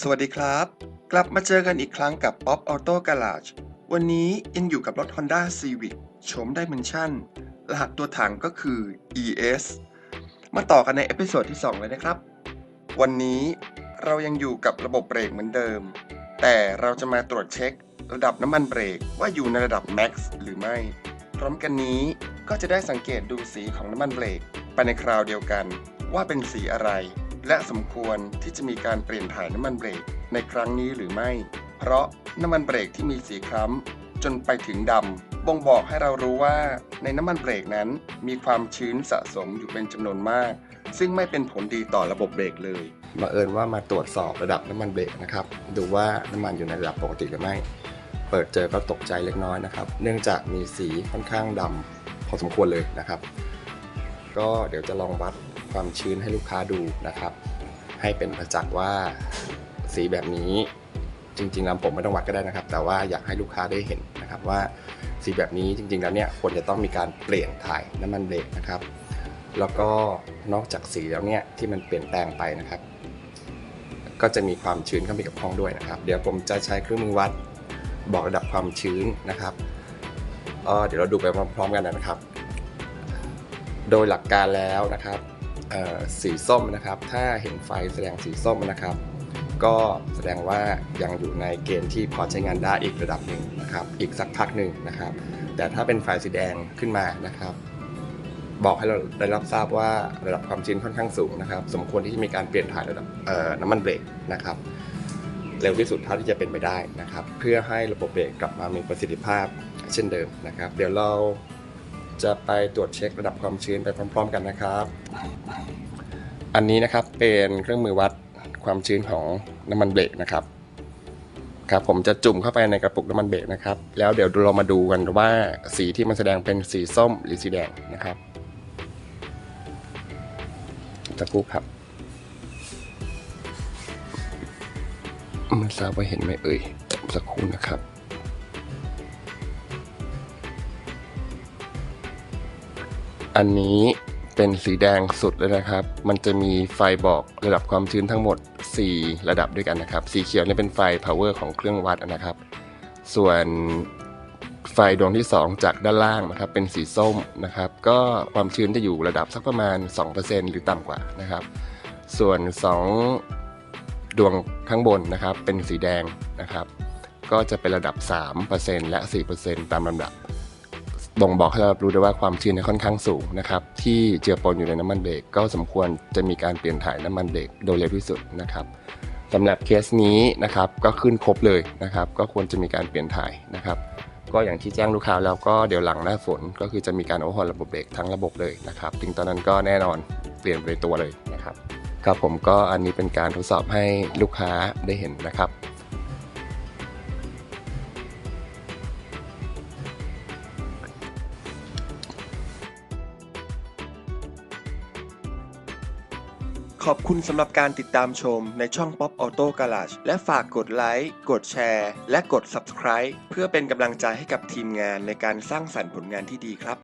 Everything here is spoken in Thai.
สวัสดีครับ กลับมาเจอกันอีกครั้งกับ Pop Auto Garage วันนี้ยังอยู่กับรถ Honda Civic โฉม Dimension รหัสตัวถังก็คือ ES มาต่อกันในเอพิโซดที่ 2 เลยนะครับ วันนี้เรายังอยู่กับระบบเบรกเหมือนเดิม แต่เราจะมาตรวจเช็ค ระดับน้ำมันเบรกว่าอยู่ในระดับ Max หรือไม่ พร้อมกันนี้ก็จะได้สังเกตดูสีของน้ำมันเบรกไปในคราวเดียวกัน ว่าเป็นสีอะไร และสมควรที่จะมีการเปลี่ยนถ่ายน้ำมันเบรกในครั้งนี้หรือไม่ เพราะน้ำมันเบรกที่มีสีคล้ำจนไปถึงดำบ่งบอกให้เรารู้ว่าในน้ำมันเบรกนั้นมีความชื้นสะสมอยู่เป็นจำนวนมาก ซึ่งไม่เป็นผลดีต่อระบบเบรกเลยมาเอิญว่ามาตรวจสอบระดับน้ำมันเบรกนะครับ ดูว่าน้ำมันอยู่ในระดับปกติหรือไม่ เปิดเจอก็ตกใจเล็กน้อยนะครับ เนื่องจากมีสีค่อนข้างดำพอสมควรเลยนะครับ ก็เดี๋ยวจะลองวัด ความชื้นให้ลูกค้าดูนะครับ ให้เป็นประจักษ์ว่าสีแบบนี้จริงๆแล้วผมไม่ต้องวัดก็ได้นะครับ แต่ว่าอยากให้ลูกค้าได้เห็นนะครับว่าสีแบบนี้จริงๆแล้วเนี่ยควรจะต้องมีการเปลี่ยนถ่ายน้ำมันเบรกนะครับ แล้วก็นอกจากสีแล้วเนี่ยที่มันเปลี่ยนแปลงไปนะครับ ก็จะมีความชื้นเข้าไปกับห้องด้วยนะครับ เดี๋ยวผมจะใช้เครื่องมือวัดบอกระดับความชื้นนะครับเออเดี๋ยวเราดูไปพร้อมๆกันนะครับ โดยหลักการแล้วนะครับ สีส้มนะครับ ถ้าเห็นไฟแสดงสีส้มนะครับ ก็แสดงว่ายังอยู่ในเกณฑ์ที่พอใช้งานได้อีกระดับหนึ่งนะครับ อีกสักพักหนึ่งนะครับ แต่ถ้าเป็นไฟสีแดงขึ้นมานะครับ บอกให้เราได้รับทราบว่าระดับความชื้นค่อนข้างสูงนะครับ สมควรที่จะมีการเปลี่ยนถ่ายระดับน้ำมันเบรกนะครับเร็วที่สุดเท่าที่จะเป็นไปได้นะครับ เพื่อให้ระบบเบรกกลับมามีประสิทธิภาพเช่นเดิมนะครับ เดี๋ยวเราจะไปตรวจเช็คระดับความชื้นไปพร้อม ๆ กันนะครับ อันนี้นะครับเป็นเครื่องมือวัดความชื้นของน้ำมันเบรกนะครับครับผมจะจุ่มเข้าไปในกระปุกน้ำมันเบรกนะครับ แล้วเดี๋ยวเรามาดูกันว่าสีที่มันแสดงเป็นสีส้มหรือสีแดงนะครับสักครู่ครับไม่ทราบว่าเห็นไหมเอ่ยสักครู่นะครับอันนี้ เป็นสีแดงสุดเลยนะครับ มันจะมีไฟบอกระดับความชื้นทั้งหมด 4 ระดับด้วยกันนะครับ สีเขียวนี่เป็นไฟ power ของเครื่องวัดนะครับ ส่วนไฟดวงที่ 2 จากด้านล่างนะครับ เป็นสีส้มนะครับ ก็ความชื้นจะอยู่ระดับสักประมาณ 2%หรือต่ำกว่านะครับ ส่วน 2 ดวงข้างบนนะครับ เป็นสีแดงนะครับ ก็จะเป็นระดับ 3%และ 4%ตามลำดับ บ่งบอกให้เรารู้ได้ว่าความชื้นเนี่ยค่อนข้างสูงนะครับที่เจือปนอยู่ในน้ำมันเบรกก็สมควรจะมีการเปลี่ยนถ่ายน้ำมันเบรกโดยเร็วที่สุดนะครับสำหรับเคสนี้นะครับก็ขึ้นครบเลยนะครับ ก็ควรจะมีการเปลี่ยนถ่ายนะครับ ก็อย่างที่แจ้งลูกค้าแล้วก็เดี๋ยวหลังหน้าฝนก็คือจะมีการโอเวอร์ฮอลระบบเบรกทั้งระบบเลยนะครับถึงตอนนั้นก็แน่นอนเปลี่ยนไปตัวเลยนะครับครับผมก็อันนี้เป็นการทดสอบให้ลูกค้าได้เห็นนะครับ ขอบคุณสำหรับการติดตามชมในช่อง Pop Auto Garage และฝากกดไลค์ กดแชร์ และกด Subscribe เพื่อเป็นกำลังใจให้กับทีมงานในการสร้างสรรค์ผลงานที่ดีครับ